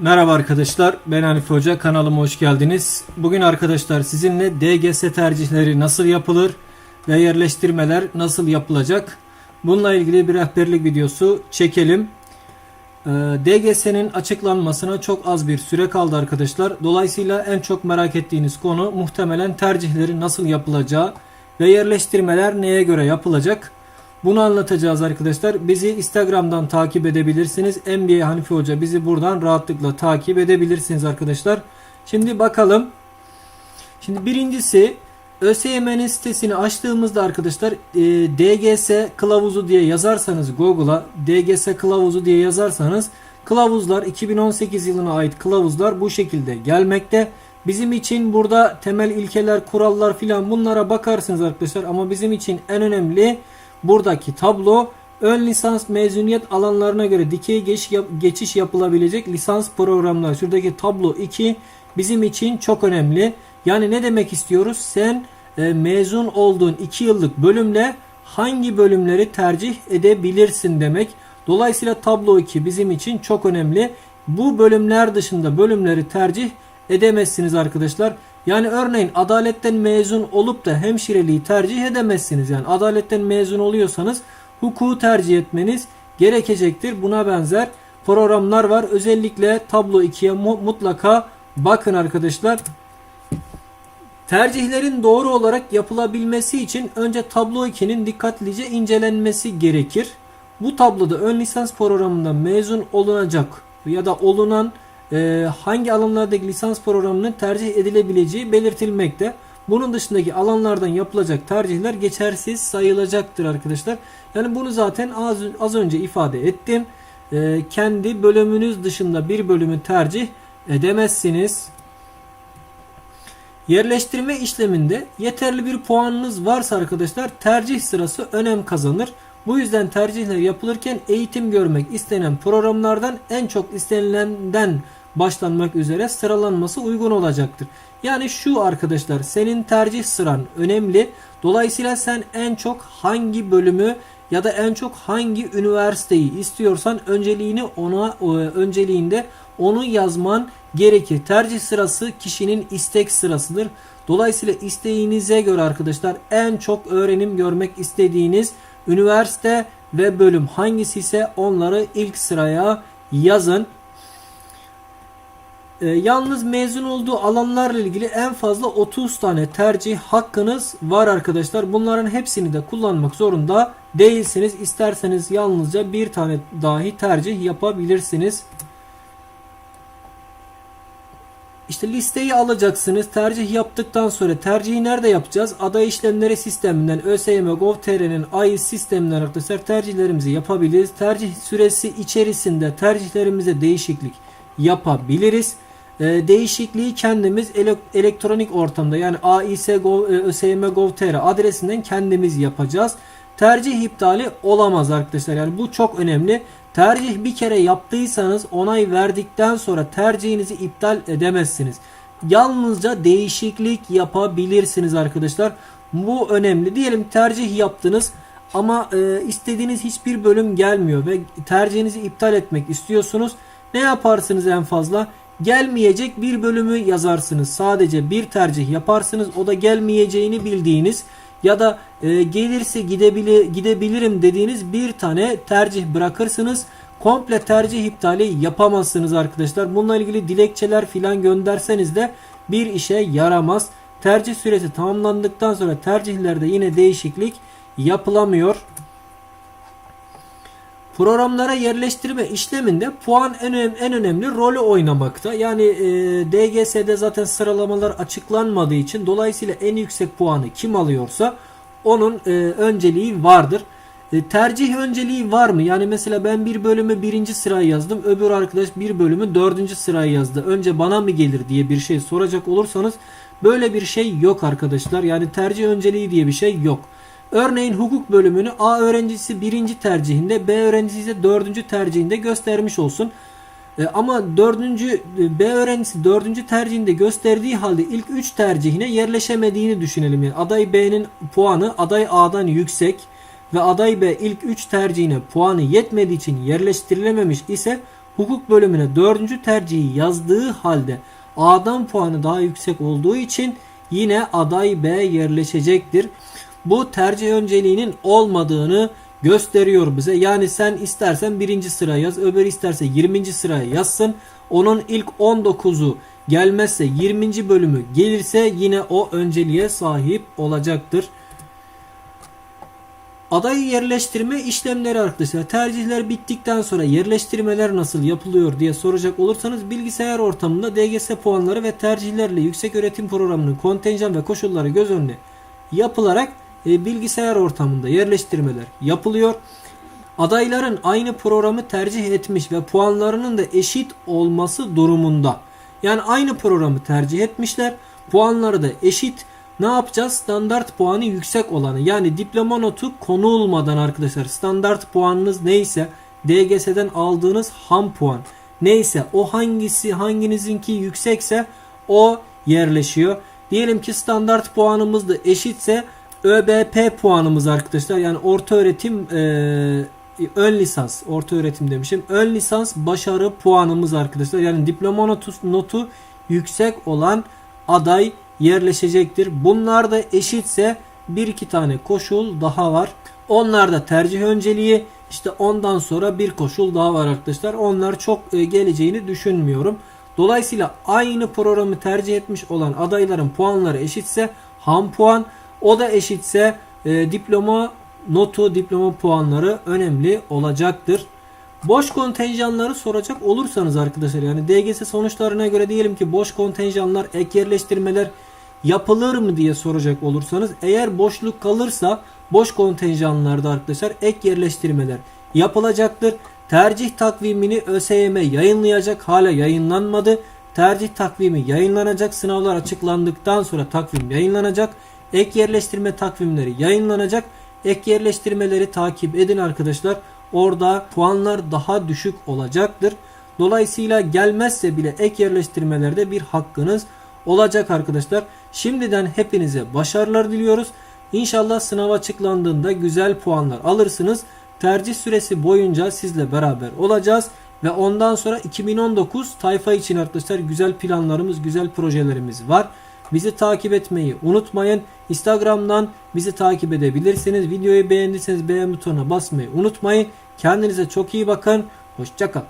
Merhaba arkadaşlar, ben Hanif Hoca, kanalıma hoş geldiniz. Bugün arkadaşlar sizinle DGS tercihleri nasıl yapılır ve yerleştirmeler nasıl yapılacak? Bununla ilgili bir rehberlik videosu çekelim. Ee, DGS'nin açıklanmasına çok az bir süre kaldı arkadaşlar. Dolayısıyla en çok merak ettiğiniz konu muhtemelen tercihleri nasıl yapılacağı ve yerleştirmeler neye göre yapılacak? Bunu anlatacağız arkadaşlar. Bizi Instagram'dan takip edebilirsiniz. NBA Hanifi Hoca bizi buradan rahatlıkla takip edebilirsiniz arkadaşlar. Şimdi bakalım. Şimdi birincisi ÖSYM'nin sitesini açtığımızda arkadaşlar e, DGS kılavuzu diye yazarsanız Google'a DGS kılavuzu diye yazarsanız kılavuzlar 2018 yılına ait kılavuzlar bu şekilde gelmekte. Bizim için burada temel ilkeler, kurallar filan bunlara bakarsınız arkadaşlar ama bizim için en önemli buradaki tablo ön lisans mezuniyet alanlarına göre dikey geç, geçiş yapılabilecek lisans programlar. Şuradaki tablo 2 bizim için çok önemli. Yani ne demek istiyoruz? Sen e, mezun olduğun 2 yıllık bölümle hangi bölümleri tercih edebilirsin demek. Dolayısıyla tablo 2 bizim için çok önemli. Bu bölümler dışında bölümleri tercih edemezsiniz arkadaşlar. Yani örneğin adaletten mezun olup da hemşireliği tercih edemezsiniz. Yani adaletten mezun oluyorsanız hukuku tercih etmeniz gerekecektir. Buna benzer programlar var. Özellikle tablo 2'ye mutlaka bakın arkadaşlar. Tercihlerin doğru olarak yapılabilmesi için önce tablo 2'nin dikkatlice incelenmesi gerekir. Bu tabloda ön lisans programından mezun olunacak ya da olunan hangi alanlardaki lisans programının tercih edilebileceği belirtilmekte. Bunun dışındaki alanlardan yapılacak tercihler geçersiz sayılacaktır arkadaşlar. Yani bunu zaten az, az önce ifade ettim. E, kendi bölümünüz dışında bir bölümü tercih edemezsiniz. Yerleştirme işleminde yeterli bir puanınız varsa arkadaşlar tercih sırası önem kazanır. Bu yüzden tercihler yapılırken eğitim görmek istenen programlardan en çok istenilenden başlanmak üzere sıralanması uygun olacaktır. Yani şu arkadaşlar senin tercih sıran önemli. Dolayısıyla sen en çok hangi bölümü ya da en çok hangi üniversiteyi istiyorsan önceliğini ona önceliğinde onu yazman gerekir. Tercih sırası kişinin istek sırasıdır. Dolayısıyla isteğinize göre arkadaşlar en çok öğrenim görmek istediğiniz üniversite ve bölüm hangisi ise onları ilk sıraya yazın. E, yalnız mezun olduğu alanlarla ilgili en fazla 30 tane tercih hakkınız var arkadaşlar. Bunların hepsini de kullanmak zorunda değilsiniz. İsterseniz yalnızca bir tane dahi tercih yapabilirsiniz. İşte listeyi alacaksınız. Tercih yaptıktan sonra tercihi nerede yapacağız? Aday işlemleri sisteminden ÖSYM Gov.tr'nin AİS sisteminden arkadaşlar tercihlerimizi yapabiliriz. Tercih süresi içerisinde tercihlerimize değişiklik yapabiliriz. Ee, değişikliği kendimiz ele elektronik ortamda yani AİS Gov, e, adresinden kendimiz yapacağız. Tercih iptali olamaz arkadaşlar. Yani bu çok önemli. Tercih bir kere yaptıysanız onay verdikten sonra tercihinizi iptal edemezsiniz. Yalnızca değişiklik yapabilirsiniz arkadaşlar. Bu önemli. Diyelim tercih yaptınız ama e, istediğiniz hiçbir bölüm gelmiyor ve tercihinizi iptal etmek istiyorsunuz. Ne yaparsınız en fazla? Gelmeyecek bir bölümü yazarsınız. Sadece bir tercih yaparsınız. O da gelmeyeceğini bildiğiniz ya da e, gelirse gidebilir, gidebilirim dediğiniz bir tane tercih bırakırsınız. Komple tercih iptali yapamazsınız arkadaşlar. Bununla ilgili dilekçeler filan gönderseniz de bir işe yaramaz. Tercih süresi tamamlandıktan sonra tercihlerde yine değişiklik yapılamıyor. Programlara yerleştirme işleminde puan en, önemli, en önemli rolü oynamakta. Yani e, DGS'de zaten sıralamalar açıklanmadığı için dolayısıyla en yüksek puanı kim alıyorsa onun e, önceliği vardır. E, tercih önceliği var mı? Yani mesela ben bir bölümü birinci sıraya yazdım. Öbür arkadaş bir bölümü dördüncü sıraya yazdı. Önce bana mı gelir diye bir şey soracak olursanız böyle bir şey yok arkadaşlar. Yani tercih önceliği diye bir şey yok. Örneğin hukuk bölümünü A öğrencisi birinci tercihinde B öğrencisi ise dördüncü tercihinde göstermiş olsun. E, ama dördüncü e, B öğrencisi dördüncü tercihinde gösterdiği halde ilk üç tercihine yerleşemediğini düşünelim. Yani aday B'nin puanı aday A'dan yüksek ve aday B ilk üç tercihine puanı yetmediği için yerleştirilememiş ise hukuk bölümüne 4. tercihi yazdığı halde A'dan puanı daha yüksek olduğu için yine aday B yerleşecektir. Bu tercih önceliğinin olmadığını gösteriyor bize. Yani sen istersen birinci sıra yaz, öbürü isterse 20. sıraya yazsın. Onun ilk 19'u gelmezse 20. bölümü gelirse yine o önceliğe sahip olacaktır. Adayı yerleştirme işlemleri arkadaşlar. Tercihler bittikten sonra yerleştirmeler nasıl yapılıyor diye soracak olursanız bilgisayar ortamında DGS puanları ve tercihlerle yüksek öğretim programının kontenjan ve koşulları göz önüne yapılarak e, bilgisayar ortamında yerleştirmeler yapılıyor. Adayların aynı programı tercih etmiş ve puanlarının da eşit olması durumunda. Yani aynı programı tercih etmişler. Puanları da eşit. Ne yapacağız? Standart puanı yüksek olanı. Yani diploma notu konulmadan arkadaşlar. Standart puanınız neyse DGS'den aldığınız ham puan neyse o hangisi hanginizinki yüksekse o yerleşiyor. Diyelim ki standart puanımız da eşitse ÖBP puanımız arkadaşlar. Yani orta öğretim eee ön lisans, orta öğretim demişim. Ön lisans başarı puanımız arkadaşlar. Yani diploma notu, notu yüksek olan aday yerleşecektir. Bunlar da eşitse bir iki tane koşul daha var. Onlar da tercih önceliği işte ondan sonra bir koşul daha var arkadaşlar. Onlar çok e, geleceğini düşünmüyorum. Dolayısıyla aynı programı tercih etmiş olan adayların puanları eşitse ham puan o da eşitse e, diploma notu, diploma puanları önemli olacaktır. Boş kontenjanları soracak olursanız arkadaşlar yani DGS sonuçlarına göre diyelim ki boş kontenjanlar, ek yerleştirmeler yapılır mı diye soracak olursanız eğer boşluk kalırsa boş kontenjanlarda arkadaşlar ek yerleştirmeler yapılacaktır. Tercih takvimini ÖSYM yayınlayacak. Hala yayınlanmadı. Tercih takvimi yayınlanacak. Sınavlar açıklandıktan sonra takvim yayınlanacak. Ek yerleştirme takvimleri yayınlanacak. Ek yerleştirmeleri takip edin arkadaşlar. Orada puanlar daha düşük olacaktır. Dolayısıyla gelmezse bile ek yerleştirmelerde bir hakkınız olacak arkadaşlar. Şimdiden hepinize başarılar diliyoruz. İnşallah sınav açıklandığında güzel puanlar alırsınız. Tercih süresi boyunca sizle beraber olacağız. Ve ondan sonra 2019 tayfa için arkadaşlar güzel planlarımız, güzel projelerimiz var. Bizi takip etmeyi unutmayın. Instagram'dan bizi takip edebilirsiniz. Videoyu beğendiyseniz beğen butonuna basmayı unutmayın. Kendinize çok iyi bakın. Hoşçakalın.